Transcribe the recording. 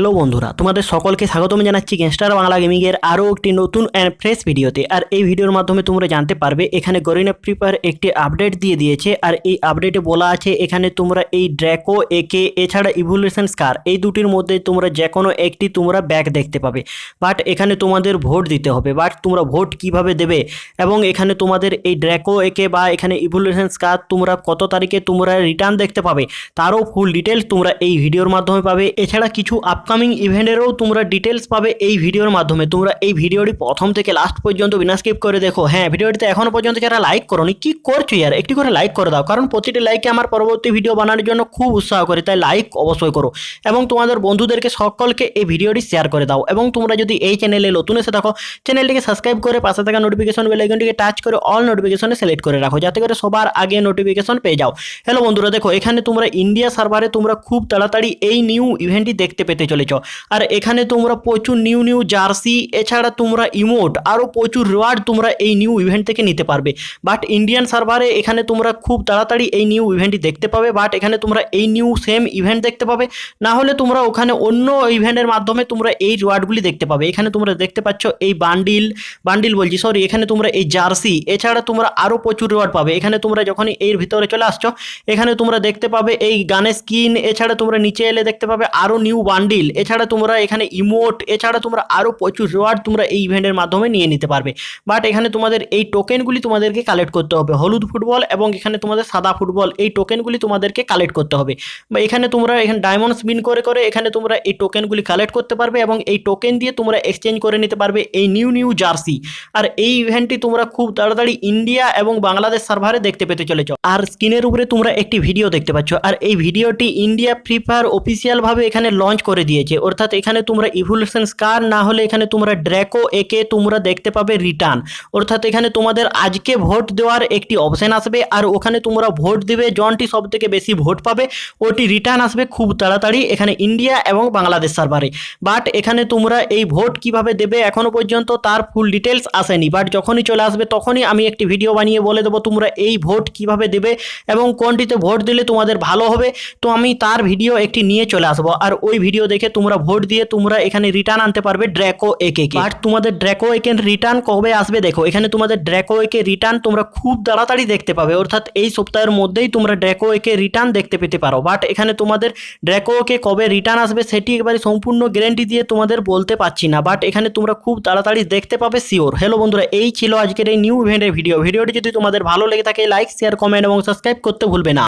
Hello বন্ধুরা, তোমাদের সকলকে স্বাগতম জানাচ্ছি গ্যাংস্টার বাংলা গেমিংয়ের আরও একটি নতুন অ্যান্ড ফ্রেশ ভিডিওতে। আর এই ভিডিওর মাধ্যমে তোমরা জানতে পারবে, এখানে গরিনা প্রিপার একটি আপডেট দিয়ে দিয়েছে, আর এই আপডেটে বলা আছে, এখানে তোমরা এই ড্র্যাকো একে এছাড়া ইভলিউশন স্কার এই দুটির মধ্যে তোমরা যে কোনো একটি তোমরা ব্যাগ দেখতে পাবে। বাট এখানে তোমাদের ভোট দিতে হবে বাট তোমরা ভোট কীভাবে দেবে? এবং এখানে তোমাদের এই ড্র্যাকো একে বা এখানে ইভলিউশন স্কার তোমরা কত তারিখে তোমরা রিটার্ন দেখতে পাবে? তারও ফুল ডিটেলস তোমরা এই ভিডিওর মাধ্যমে পাবে। এছাড়া কিছু আপকামিং ইভেন্টেরও তোমরা ডিটেলস পাবে এই ভিডিওর মাধ্যমে। তোমরা এই ভিডিওটি প্রথম থেকে লাস্ট পর্যন্ত বিনা স্কিপ করে দেখো। হ্যাঁ ভিডিওটিতে এখনও পর্যন্ত যারা লাইক করোনি, কি করছ ইয়ার? একটি করে লাইক করে দাও, কারণ প্রতিটি লাইকে আমার পরবর্তী ভিডিও বানানোর জন্য খুব উৎসাহ করে, তাই লাইক অবশ্যই করো। এবং তোমাদের বন্ধুদেরকে সকলকে এই ভিডিওটি শেয়ার করে দাও। এবং তোমরা যদি এই চ্যানেলে নতুন এসে থাকো চ্যানেলটিকে সাবস্ক্রাইব করে পাশে থাকা নোটিফিকেশন বেল আইকনটিকে টাচ করে অল নোটিফিকেশনে সিলেক্ট করে রাখো, যাতে করে সবার আগে নোটিফিকেশন পেয়ে যাও। হ্যালো বন্ধুরা, দেখো, এখানে তোমরা ইন্ডিয়া সার্ভারে তোমরা খুব তাড়াতাড়ি এই নিউ ইভেন্টটি দেখতে পেতে চলেছ আর এখানে তোমরা প্রচুর নিউ নিউ জার্সি এছাড়া তোমরা ইমোট আরও প্রচুর রিওয়ার্ড তোমরা এই নিউ ইভেন্ট থেকে নিতে পারবে। বাট ইন্ডিয়ান সার্ভারে এখানে তোমরা খুব তাড়াতাড়ি এই নিউ ইভেন্টটি দেখতে পাবে। বাট এখানে তোমরা এই নিউ সেম ইভেন্ট দেখতে পাবে। না হলে তোমরা ওখানে অন্য ইভেন্টের মাধ্যমে তোমরা এই রিওয়ার্ডগুলি দেখতে পাবে। এখানে তোমরা দেখতে পাচ্ছ এই বান্ডিল বান্ডিল বলছি সরি এখানে তোমরা এই জার্সি এছাড়া তোমরা আরও প্রচুর রিওয়ার্ড পাবে। এখানে তোমরা যখনই এর ভিতরে চলে আসছো, এখানে তোমরা দেখতে পাবে এই গানের স্কিন এছাড়া তোমরা নিচে এলে দেখতে পাবে আরও নিউ বান্ডিল এছাড়া তোমরা এখানে ইমোট এছাড়া তোমরা আরও প্রচুর রিওয়ার্ড তোমরা এই ইভেন্টের মাধ্যমে নিয়ে নিতে পারবে। বাট এখানে তোমাদের এই টোকেনগুলি তোমাদেরকে কালেক্ট করতে হবে। হলুদ ফুটবল এবং এখানে তোমাদের সাদা ফুটবল এই টোকেনগুলি তোমাদেরকে কালেক্ট করতে হবে। বা এখানে তোমরা এখানে ডায়মন্ড স্পিন করে করে এখানে তোমরা এই টোকেনগুলি কালেক্ট করতে পারবে এবং এই টোকেন দিয়ে তোমরা এক্সচেঞ্জ করে নিতে পারবে এই নিউ নিউ জার্সি আর এই ইভেন্টটি তোমরা খুব তাড়াতাড়ি ইন্ডিয়া এবং বাংলাদেশ সার্ভারে দেখতে পেতে চলেছ। আর স্ক্রিনের উপরে তোমরা একটি ভিডিও দেখতে পাচ্ছ। আর এই ভিডিওটি ইন্ডিয়া ফ্রি ফায়ার অফিসিয়ালভাবে এখানে লঞ্চ করে দিয়েছে। অর্থাৎ এখানে তোমরা ইভলিউশন স্কার না হলে এখানে তোমরা ড্র্যাকো একে তোমরা দেখতে পাবে রিটার্ন অর্থাৎ এখানে তোমাদের আজকে ভোট দেওয়ার একটি অপশান আসবে আর ওখানে তোমরা ভোট দিবে, জনটি সব থেকে বেশি ভোট পাবে, ওটি রিটার্ন আসবে খুব তাড়াতাড়ি এখানে ইন্ডিয়া এবং বাংলাদেশ সার্ভারে বাট এখানে তোমরা এই ভোট কীভাবে দেবে এখনও পর্যন্ত তার ফুল ডিটেলস আসেনি। বাট যখনই চলে আসবে তখনই আমি একটি ভিডিও বানিয়ে বলে দেবো তোমরা এই ভোট কীভাবে দেবে এবং কোনটিতে ভোট দিলে তোমাদের ভালো হবে। তো আমি তার ভিডিও একটি নিয়ে চলে আসব। আর ওই ভিডিও দেখে তোমরা ভোট দিয়ে তোমরা এখানে রিটার্ন আনতে পারবে ড্র্যাকো একে বাট তোমাদের ড্র্যাকো একে রিটার্ন কবে আসবে দেখো এখানে তোমাদের ড্র্যাকো একে রিটার্ন তোমরা খুব তাড়াতাড়ি দেখতে পাবে অর্থাৎ এই সপ্তাহের মধ্যেই তোমরা ড্র্যাকো একে রিটার্ন দেখতে পেতে পারো। বাট এখানে তোমাদের ড্র্যাকো একে কবে রিটার্ন আসবে সেটি একবারে সম্পূর্ণ গ্যারেন্টি দিয়ে তোমাদের বলতে পারছি না। বাট এখানে তোমরা খুব তাড়াতাড়ি দেখতে পাবে শিওর হ্যালো বন্ধুরা এই ছিল আজকের এই নিউ ইভেন্টের ভিডিও ভিডিওটি যদি তোমাদের ভালো লেগে থাকে লাইক শেয়ার কমেন্ট এবং সাবস্ক্রাইব করতে ভুলবে না।